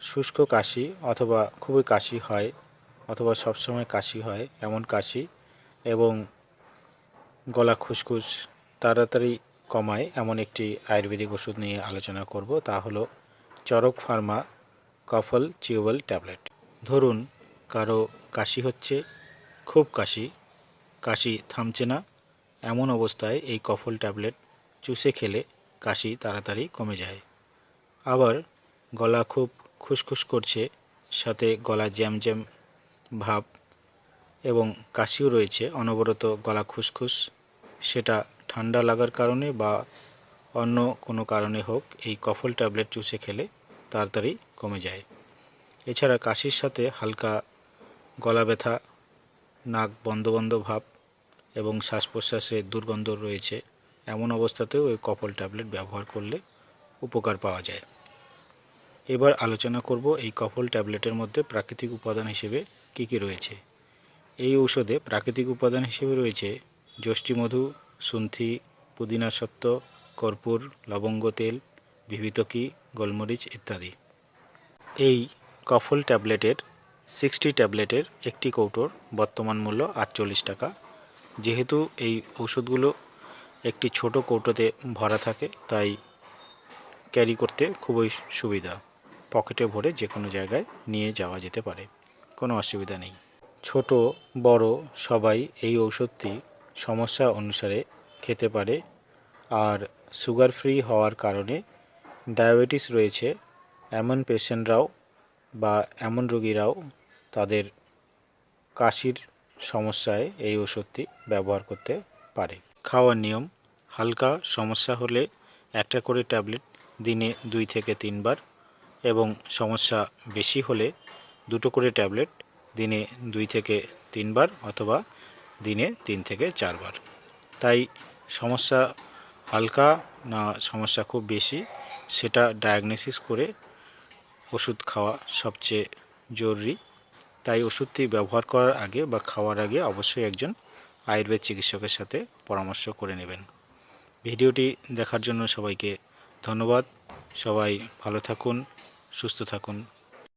শুষ্ক কাশি অথবা খুবই কাশি হয়, অথবা সবসময় কাশি হয়, এমন কাশি, এবং গলা খুসখুস তাড়াতাড়ি কমায় এমন একটি আয়ুর্বেদিক ওষুধ নিয়ে আলোচনা করব, তা হলো চরক ফার্মা কফল চিউবল ট্যাবলেট। ধরুন, কারও কাশি হচ্ছে, খুব কাশি কাশি থামছে না, এমন অবস্থায় এই কফল ট্যাবলেট চুষে খেলে কাশি তাড়াতাড়ি কমে যায়। আবার গলা খুব খুসখুস করছে, সাথে গলা জ্যাম জ্যাম ভাব এবং কাশিও রয়েছে। অনবরত গলা খুসখুস, সেটা ঠান্ডা লাগার কারণে বা অন্য কোনো কারণে হোক, এই কফল ট্যাবলেট চুষে খেলে তাড়াতাড়ি কমে যায়। এছাড়া কাশির সাথে হালকা গলা ব্যথা, নাক বন্ধ বন্ধ ভাব এবং শ্বাস প্রশ্বাসে দুর্গন্ধ রয়েছে। এমন অবস্থাতেও এই কফল ট্যাবলেট ব্যবহার করলে উপকার পাওয়া যায়। এবার আলোচনা করব এই কফল ট্যাবলেটের মধ্যে প্রাকৃতিক উপাদান হিসেবে কী কী রয়েছে। এই ঔষধে প্রাকৃতিক উপাদান হিসেবে রয়েছে যষ্টিমধু সুন্থি, পুদিনা সত্ত্ব, কর্পূর, লবঙ্গ তেল বিভিতকি গোলমরিচ ইত্যাদি। এই কফল ট্যাবলেটের সিক্সটি ট্যাবলেটের একটি কৌটোর বর্তমান মূল্য আটচল্লিশ টাকা। যেহেতু এই ওষুধগুলো একটি ছোট কৌটোতে ভরা থাকে, তাই ক্যারি করতে খুবই সুবিধা। পকেটে ভরে যে কোনো জায়গায় নিয়ে যাওয়া যেতে পারে। কোনো অসুবিধা নেই। ছোট, বড় সবাই এই ঔষধটি সমস্যা অনুসারে খেতে পারে আর সুগার ফ্রি হওয়ার কারণে ডায়াবেটিস রয়েছে এমন পেশেন্টরাও বা এমন রোগীরাও তাদের কাশির সমস্যায় এই ওষুধটি ব্যবহার করতে পারে। খাওয়ার নিয়ম, হালকা সমস্যা হলে একটা করে ট্যাবলেট দিনে দুই থেকে তিনবার এবং সমস্যা বেশি হলে দুটো করে ট্যাবলেট দিনে দুই থেকে তিনবার অথবা দিনে তিন থেকে চারবার। তাই সমস্যা হালকা না সমস্যা খুব বেশি, সেটা ডায়াগনোসিস করে ওষুধ খাওয়া সবচেয়ে জরুরি। তাই ওষুধটি ব্যবহার করার আগে বা খাওয়ার আগে অবশ্যই একজন আয়ুর্বেদ চিকিৎসকের সাথে পরামর্শ করে নেবেন। ভিডিওটি দেখার জন্য সবাইকে ধন্যবাদ। সবাই ভালো থাকুন। সুস্থ থাকুন।